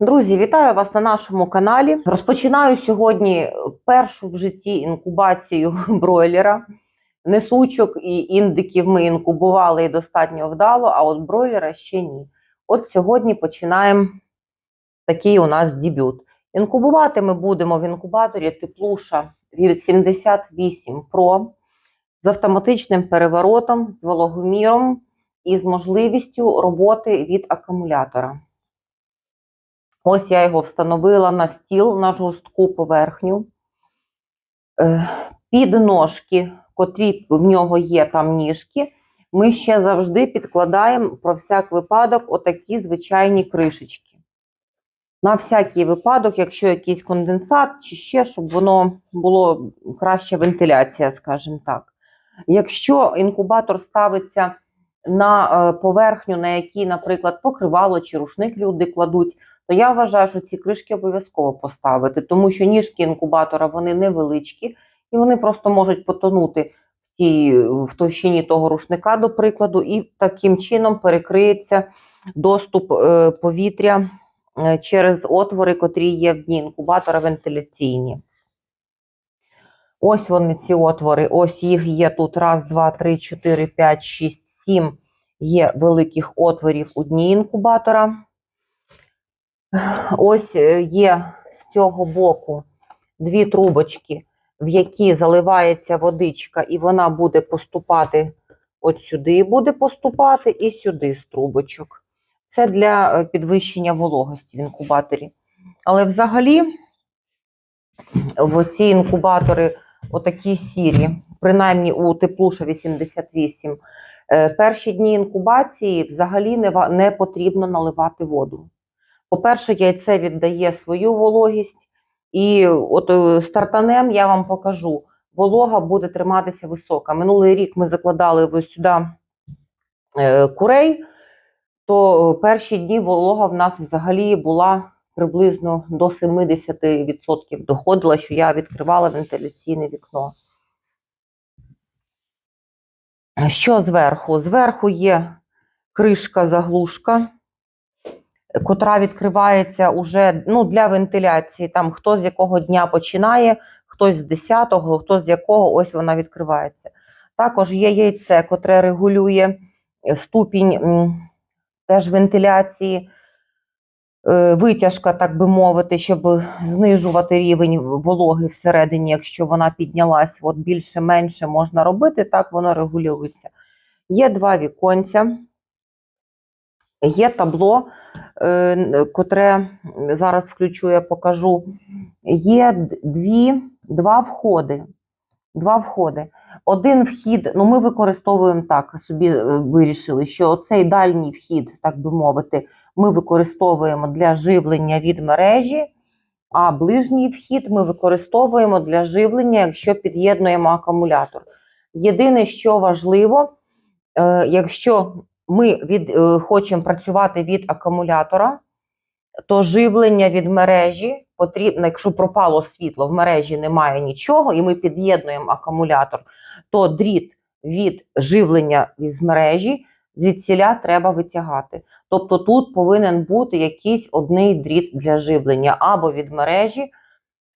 Друзі, вітаю вас на нашому каналі. Розпочинаю сьогодні першу в житті інкубацію бройлера. Несучок і індиків ми інкубували і достатньо вдало, а от бройлера ще ні. От сьогодні починаємо такий у нас дебют. Інкубувати ми будемо в інкубаторі Теплуша від 78 Pro з автоматичним переворотом, з вологоміром і з можливістю роботи від акумулятора. Ось я його встановила на стіл на жорстку поверхню. Е, Під ножки, котрі в нього є там ніжки, ми ще завжди підкладаємо про всяк випадок отакі звичайні кришечки. На всякий випадок, якщо якийсь конденсат чи ще, щоб воно було краща вентиляція, скажімо так. Якщо інкубатор ставиться на е, поверхню, на якій, наприклад, покривало чи рушник люди кладуть, то я вважаю, що ці кришки обов'язково поставити, тому що ніжки інкубатора вони невеличкі, і вони просто можуть потонути в тій в товщині того рушника, до прикладу, і таким чином перекриється доступ е, повітря е, через отвори, котрі є в дні інкубатора вентиляційні. Ось вони, ці отвори. Ось їх є тут. Раз, два, три, чотири, п'ять, шість, сім є великих отворів у дні інкубатора. Ось е, є з цього боку дві трубочки, в які заливається водичка, і вона буде поступати от сюди, буде поступати, і сюди з трубочок. Це для е, підвищення вологості в інкубаторі. Але взагалі, в ці інкубатори, отакі сірі, принаймні у теплуша 88, е, перші дні інкубації взагалі не потрібно наливати воду. По-перше, яйце віддає свою вологість, і от е, стартанем я вам покажу, волога буде триматися висока. Минулий рік ми закладали сюди е, курей, то перші дні волога в нас взагалі була приблизно до 70% доходила, що я відкривала вентиляційне вікно. Що зверху? Зверху є кришка-заглушка котра відкривається уже ну, для вентиляції. Там хто з якого дня починає, хтось з 10-го, хто з якого ось вона відкривається. Також є яйце, котре регулює е, ступінь теж вентиляції, е, витяжка, так би мовити, щоб знижувати рівень вологи всередині, якщо вона піднялась, от більше-менше можна робити, так воно регулюється. Є два віконця. Є табло, е, котре зараз включу, я покажу. Є дві, два входи. Два входи. Один вхід, ну ми використовуємо так, собі е, вирішили, що цей дальній вхід, так би мовити, ми використовуємо для живлення від мережі, а ближній вхід ми використовуємо для живлення, якщо під'єднуємо акумулятор. Єдине, що важливо, е, якщо ми від, е, хочемо працювати від акумулятора, то живлення від мережі потрібно, якщо пропало світло, в мережі немає нічого, і ми під'єднуємо акумулятор, то дріт від живлення з мережі звідсіля треба витягати. Тобто тут повинен бути якийсь одний дріт для живлення або від мережі,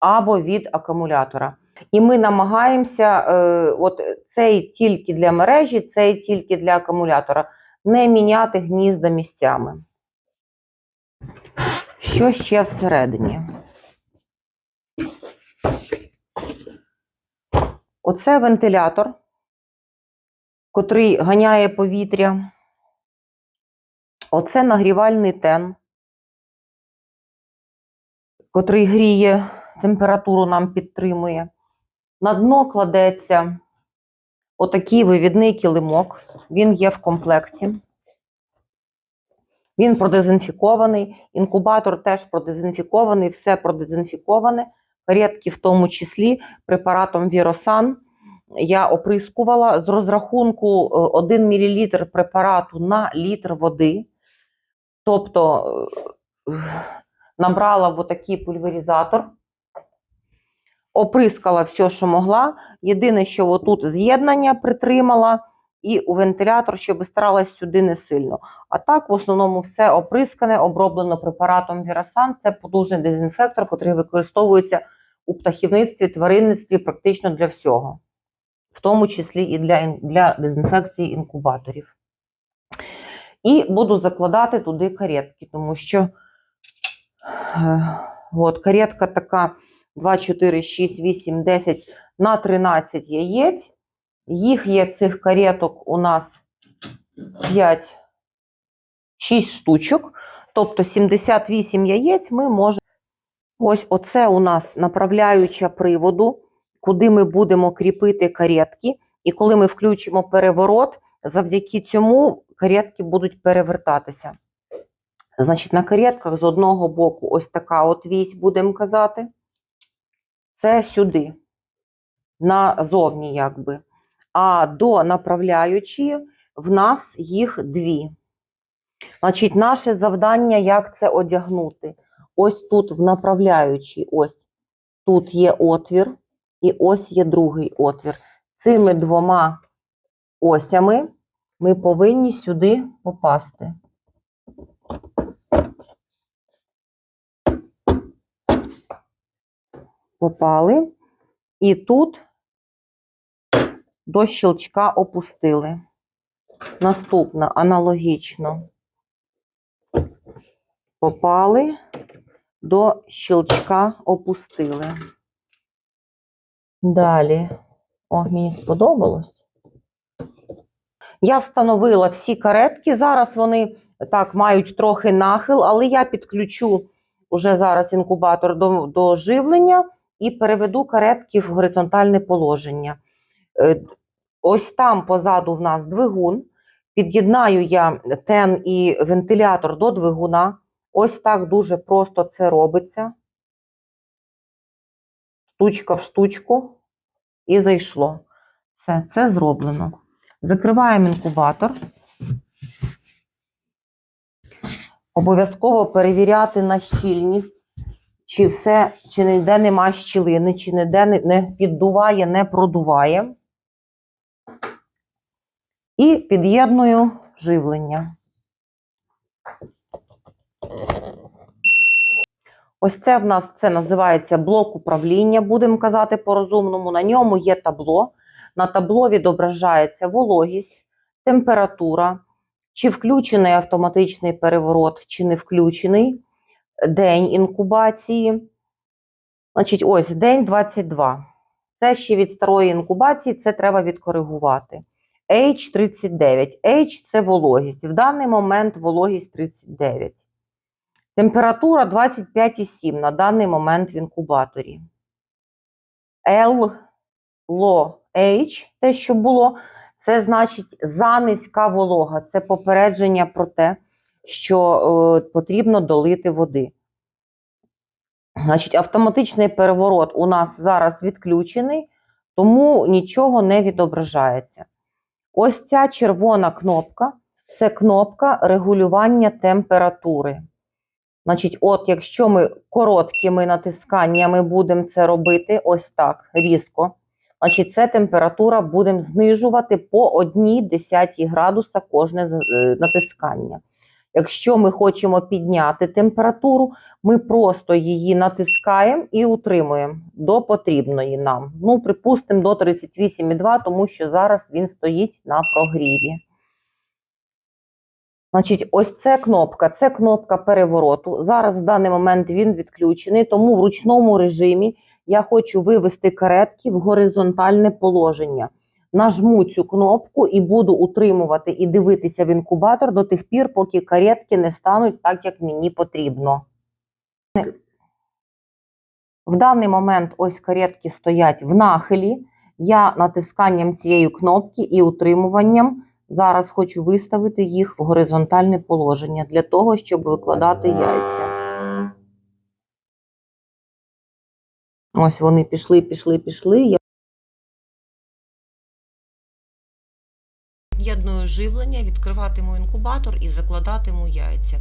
або від акумулятора. І ми намагаємося, е, от цей тільки для мережі, цей тільки для акумулятора не міняти гнізда місцями. Що ще всередині? Оце вентилятор, котрий ганяє повітря. Оце нагрівальний тен, котрий гріє, температуру нам підтримує. На дно кладеться отакий вивідний килимок. Він є в комплекті. Він продезінфікований, інкубатор теж продезінфікований, все продезінфіковане. Рідкі в тому числі препаратом Віросан. Я оприскувала з розрахунку е, 1 мл препарату на літр води. Тобто е, набрала в отакий пульверизатор, оприскала все, що могла. Єдине, що отут з'єднання притримала, і у вентилятор, щоб старалась сюди не сильно. А так, в основному, все оприскане, оброблено препаратом Вірасан. Це потужний дезінфектор, який використовується у птахівництві, тваринництві практично для всього, в тому числі і для, для дезінфекції інкубаторів. І буду закладати туди каретки, тому що е, от, каретка така 2, 4, 6, 8, 10 на 13 яєць. Їх є цих кареток у нас 5, 6 штучок. Тобто 78 яєць ми можемо. Ось оце у нас направляюча приводу, куди ми будемо кріпити каретки. І коли ми включимо переворот, завдяки цьому каретки будуть перевертатися. Значить, на каретках з одного боку ось така от вісь, будемо казати. Це сюди, назовні, якби. А до направляючої в нас їх дві. Значить, наше завдання, як це одягнути. Ось тут в направляючій, ось тут є отвір, і ось є другий отвір. Цими двома осями ми повинні сюди попасти. Попали. І тут до щелчка опустили. Наступна аналогічно. Попали, до щелчка опустили. Далі. О, мені сподобалось. Я встановила всі каретки. Зараз вони так мають трохи нахил, але я підключу уже зараз інкубатор до, до живлення і переведу каретки в горизонтальне положення. Е, Ось там позаду в нас двигун. Під'єднаю я тен і вентилятор до двигуна. Ось так дуже просто це робиться. Штучка в штучку. І зайшло. Все, це зроблено. Закриваємо інкубатор. Обов'язково перевіряти на щільність, чи все, чи ніде нема щілини, чи ніде не, піддуває, не продуває. І під'єдную живлення. Ось це в нас це називається блок управління, будемо казати по-розумному. На ньому є табло. На табло відображається вологість, температура, чи включений автоматичний переворот, чи не включений, день інкубації. Значить, ось день 22. Це ще від старої інкубації, це треба відкоригувати. H39. H це вологість. В даний момент вологість 39. Температура 25,7 на даний момент в інкубаторі. L, low, H, те, що було, це значить занизька волога. Це попередження про те, що е, потрібно долити води. Значить, автоматичний переворот у нас зараз відключений, тому нічого не відображається. Ось ця червона кнопка це кнопка регулювання температури. Значить, от якщо ми короткими натисканнями будемо це робити, ось так, різко, значить, це температура будемо знижувати по 1 10 градуса кожне е, натискання. Якщо ми хочемо підняти температуру, ми просто її натискаємо і утримуємо до потрібної нам. Ну, припустимо, до 38,2, тому що зараз він стоїть на прогріві. Значить, ось це кнопка, це кнопка перевороту. Зараз в даний момент він відключений, тому в ручному режимі я хочу вивести каретки в горизонтальне положення. Нажму цю кнопку і буду утримувати і дивитися в інкубатор до тих пір, поки каретки не стануть так, як мені потрібно. В даний момент ось каретки стоять в нахилі. Я натисканням цієї кнопки і утримуванням зараз хочу виставити їх в горизонтальне положення для того, щоб викладати яйця. Ось вони пішли, пішли, пішли. Живлення, відкриватиму інкубатор і закладатиму яйця.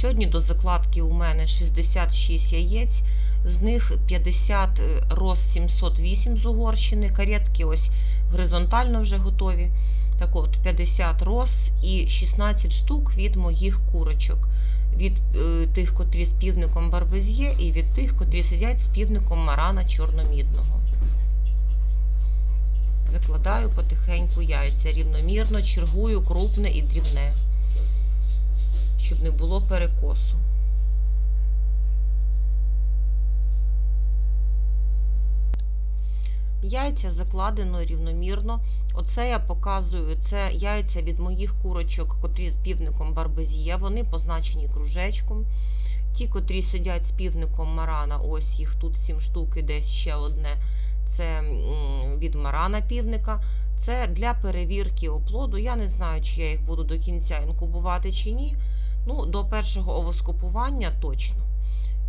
Сьогодні до закладки у мене 66 яєць, з них 50 роз 708 з Угорщини, каретки ось горизонтально вже готові. Так от, 50 роз і 16 штук від моїх курочок. Від е, тих, котрі з півником барбезє, і від тих, котрі сидять з півником марана чорномідного. Закладаю потихеньку яйця рівномірно, чергую крупне і дрібне, щоб не було перекосу. Яйця закладено рівномірно. Оце я показую. Це яйця від моїх курочок, котрі з півником барбезія. Вони позначені кружечком. Ті, котрі сидять з півником марана, ось їх тут 7 штук і десь ще одне. Від марана півника. Це для перевірки оплоду. Я не знаю, чи я їх буду до кінця інкубувати чи ні. Ну, до першого овоскопування точно.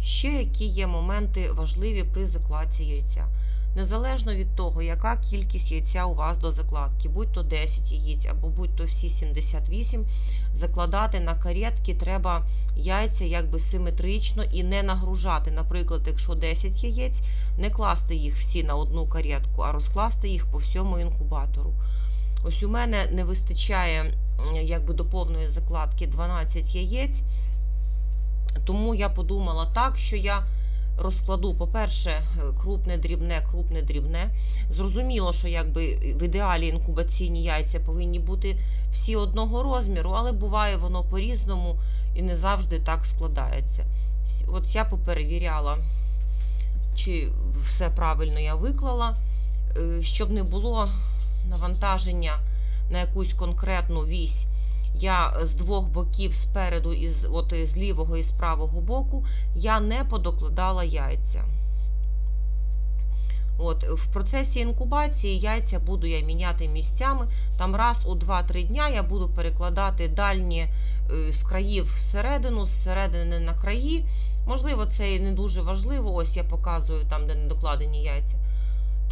Ще які є моменти важливі при закладці яйця. Незалежно від того, яка кількість яйця у вас до закладки, будь то 10 яєць або будь то всі 78, закладати на каретки треба яйця якби симетрично і не нагружати. Наприклад, якщо 10 яєць, не класти їх всі на одну каретку, а розкласти їх по всьому інкубатору. Ось у мене не вистачає якби до повної закладки 12 яєць, тому я подумала так, що я розкладу, по-перше, е, крупне, дрібне, крупне, дрібне. Зрозуміло, що якби в ідеалі інкубаційні яйця повинні бути всі одного розміру, але буває воно по-різному і не завжди так складається. От я поперевіряла, чи все правильно я виклала, е, щоб не було навантаження на якусь конкретну вісь. Я з двох боків спереду, і з, от, з лівого і з правого боку, я не подокладала яйця. От, в процесі інкубації яйця буду я міняти місцями. Там раз у 2-3 дня я буду перекладати дальні е, з країв всередину, з середини на краї. Можливо, це і не дуже важливо. Ось я показую там, де не докладені яйця.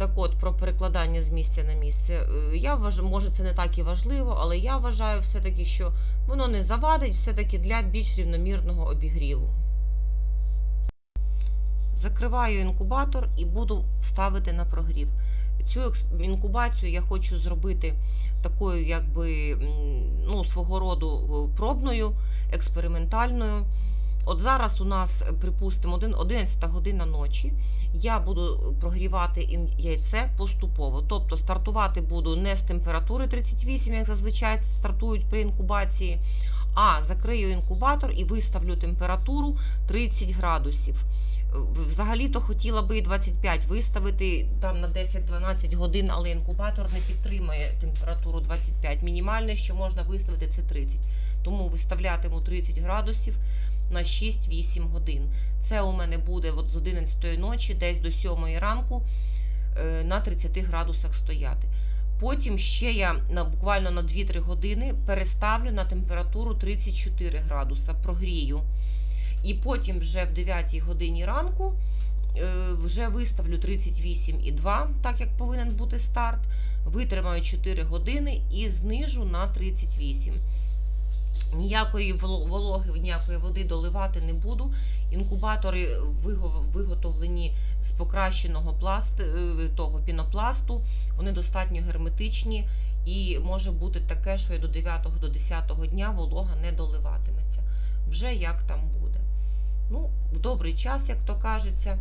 Так от, про перекладання з місця на місце. Е, Я вважаю, може, це не так і важливо, але я вважаю все-таки, що воно не завадить все-таки для більш рівномірного обігріву. Закриваю інкубатор і буду ставити на прогрів. Цю інкубацію я хочу зробити такою, якби ну, свого роду е, пробною, експериментальною. От зараз у нас, е, припустимо, 11 година ночі. Я буду прогрівати яйце поступово. Тобто стартувати буду не з температури 38, як зазвичай стартують при інкубації, а закрию інкубатор і виставлю температуру 30 градусів. Взагалі-то хотіла би 25 виставити там на 10-12 годин, але інкубатор не підтримує температуру 25. Мінімальне, що можна виставити, це 30. Тому виставлятиму 30 градусів на 6-8 годин. Це у мене буде от з 11 ночі, десь до 7 ранку е, на 30 градусах стояти. Потім ще я на буквально на 2-3 години переставлю на температуру 34 градуса, прогрію. І потім вже в 9 годині ранку е, вже виставлю 38,2, так як повинен бути старт. Витримаю 4 години і знижу на 38. Ніякої вологи, ніякої води доливати не буду. Інкубатори виготовлені з покращеного пласт, е, того пінопласту. Вони достатньо герметичні і може бути таке, що і до 9 до 10 дня волога не доливатиметься. Вже як там буде. Ну, в добрий час, як то кажеться.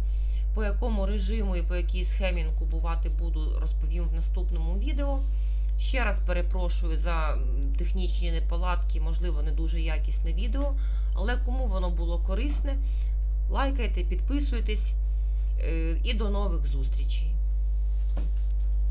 По якому режиму і по якій схемі інкубувати буду, розповім в наступному відео. Ще раз перепрошую за технічні неполадки, можливо, не дуже якісне відео, але кому воно було корисне, лайкайте, підписуйтесь е, і до нових зустрічей.